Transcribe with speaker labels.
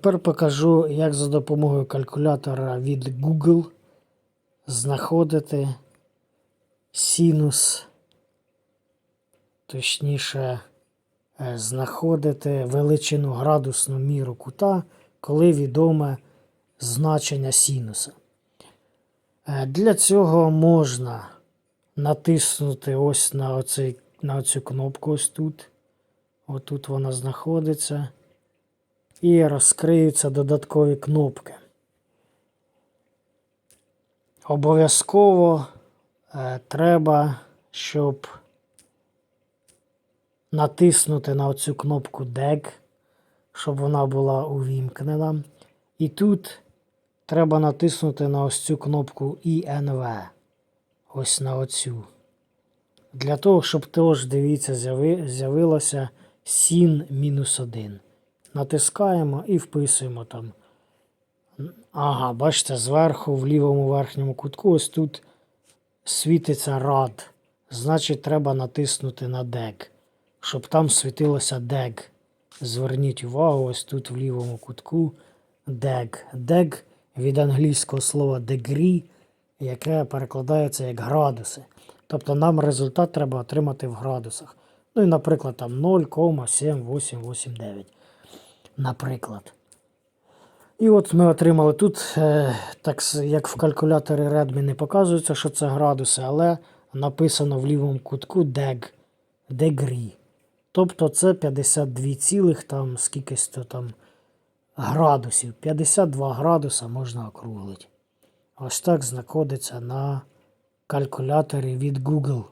Speaker 1: Тепер покажу, як за допомогою калькулятора від Google знаходити синус, точніше, е, знаходити величину градусну міру кута, коли відоме значення синуса. Е, Для цього можна натиснути ось на, оцей, на оцю кнопку ось тут. Отут вона знаходиться. І розкриються додаткові кнопки. Обов'язково е, треба, щоб натиснути на оцю кнопку DEG, щоб вона була увімкнена. І тут треба натиснути на ось цю кнопку INV. Ось на оцю. Для того, щоб теж, дивіться, з'явилося син мінус 1. Натискаємо і вписуємо там. Ага, бачите, зверху в лівому верхньому кутку ось тут світиться рад. Значить, треба натиснути на DEG, щоб там світилося DEG. Зверніть увагу, ось тут в лівому кутку DEG. DEG від англійського слова degree, яке перекладається як градуси. Тобто нам результат треба отримати в градусах. Ну і, наприклад, там 0,7889. Наприклад. І от ми отримали тут, е, так як в калькуляторі Redmi не показується, що це градуси, але написано в лівому кутку DEG, degree. Тобто це 52, цілих там скількись то там градусів. 52 градуса можна округлити. Ось так знаходиться на калькуляторі від Google.